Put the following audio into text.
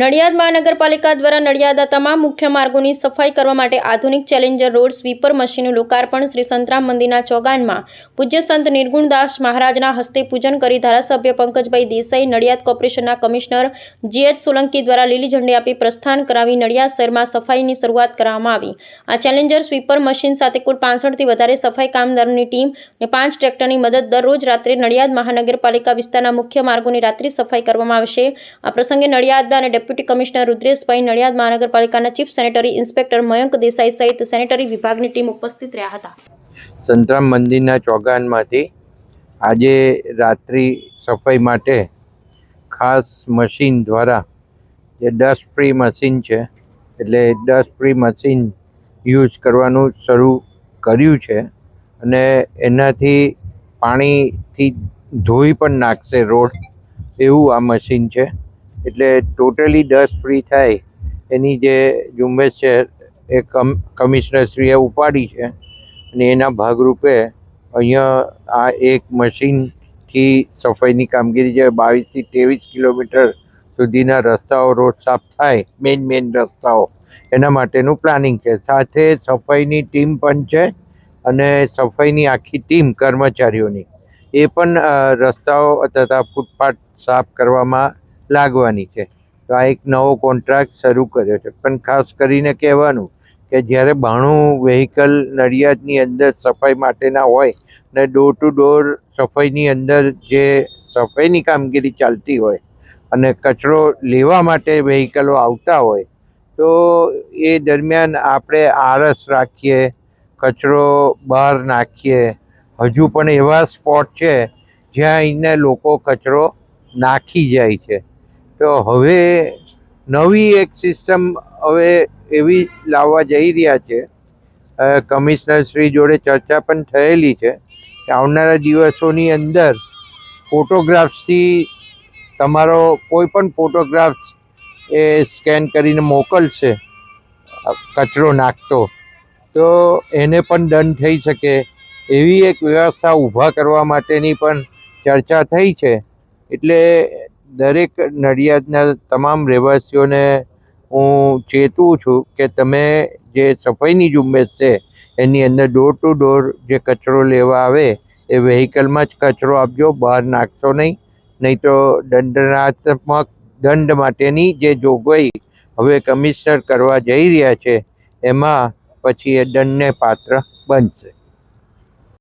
નડિયાદ મહાનગરપાલિકા દ્વારા નડિયાદના તમામ મુખ્ય માર્ગોની સફાઈ કરવા માટે આધુનિક ચેલેન્જર રોડ સ્વીપર મશીનનું લોકાર્પણ શ્રી સંતરામ મંદિરના ચોગાનમાં પૂજ્ય સંત નિર્ગુણદાસ મહારાજના હસ્તે પૂજન કરી ધારાસભ્ય પંકજભાઈ દેસાઈ, નડિયાદ કોર્પોરેશનના કમિશનર જીએચ સોલંકી દ્વારા લીલી ઝંડી આપી પ્રસ્થાન કરાવી નડિયાદ શહેરમાં સફાઈની શરૂઆત કરવામાં આવી. આ ચેલેન્જર સ્વીપર મશીન સાથે કુલ પાંસઠથી વધારે સફાઈ કામદારોની ટીમ અને પાંચ ટ્રેક્ટરની મદદ દરરોજ રાત્રે નડિયાદ મહાનગરપાલિકા વિસ્તારના મુખ્ય માર્ગોની રાત્રિ સફાઈ કરવામાં આવશે. આ પ્રસંગે નડિયાદના અને ડેપ્યુટી કમિશનર રુદ્રેશભાઈ નડિયાદ મહાનગરપાલિકાના chief sanitary inspector Mayank Desai સહિત સેનેટરી વિભાગની ટીમ ઉપસ્થિત રહ્યા હતા. સંતરામ મંદિરના ચોગાનમાંથી આજે રાત્રિ સફાઈ માટે ખાસ મશીન દ્વારા, જે ડસ્ટ ફ્રી મશીન છે, એટલે ડસ્ટ ફ્રી મશીન યુઝ કરવાનું શરૂ કર્યું છે અને એનાથી પાણીથી ધોઈ પણ નાખશે રોડ, એવું આ મશીન છે. એટલે ટોટલી ડસ્ટ ફ્રી થાય, એની જે ઝુંબેશ છે, એ કમ કમિશનરશ્રીએ ઉપાડી છે અને એના ભાગરૂપે અહીંયા આ એક મશીનથી સફાઈની કામગીરી જે બાવીસથી ત્રેવીસ કિલોમીટર સુધીના રસ્તાઓ રોડ સાફ થાય મેઇન મેઇન રસ્તાઓ, એના માટેનું પ્લાનિંગ છે. સાથે સફાઈની ટીમ પણ છે અને સફાઈની આખી ટીમ કર્મચારીઓની. એ પણ રસ્તાઓ તથા ફૂટપાથ સાફ કરવામાં લાગવાની છે. તો આ એક નવો કોન્ટ્રાક્ટ શરૂ કર્યો છે. પણ ખાસ કરીને કહેવાનું કે જ્યારે બાણું વેહિકલ નડિયાદની અંદર સફાઈ માટેના હોય ને ડોર ટુ ડોર સફાઈની અંદર જે સફાઈની કામગીરી ચાલતી હોય અને કચરો લેવા માટે વેહિકલો આવતા હોય, તો એ દરમિયાન આપણે આરસ રાખીએ, કચરો બહાર નાખીએ. હજુ પણ એવા સ્પોટ છે જ્યાં એને લોકો કચરો નાખી જાય છે. તો હવે નવી એક સિસ્ટમ હવે એવી લાવવા જઈ રહ્યા છે. અ, કમિશનર શ્રી જોડે ચર્ચા પણ થયેલી છે કે આવનારા દિવસોની અંદર ફોટોગ્રાફ્સથી તમારો કોઈ પણ ફોટોગ્રાફ્સ એ સ્કેન કરીને મોકલશે કચરો નાખતો તો એને પણ દંડ થઈ શકે. એવી એક વ્યવસ્થા ઊભા કરવા માટેની પણ ચર્ચા થઈ છે. એટલે દરેક નડિયાદના તમામ રહેવાસીઓને હું ચેતવું છું કે તમે જે સફાઈની ઝુંબેશ છે, એની અંદર ડોર ટુ ડોર જે કચરો લેવા આવે, એ વ્હીકલમાં જ કચરો આપજો, બહાર નાખશો નહીં. નહીં તો દંડનાત્મક દંડ માટેની જે જોગવાઈ હવે કમિશનર કરવા જઈ રહ્યા છે, એમાં પછી એ દંડને પાત્ર બનશે.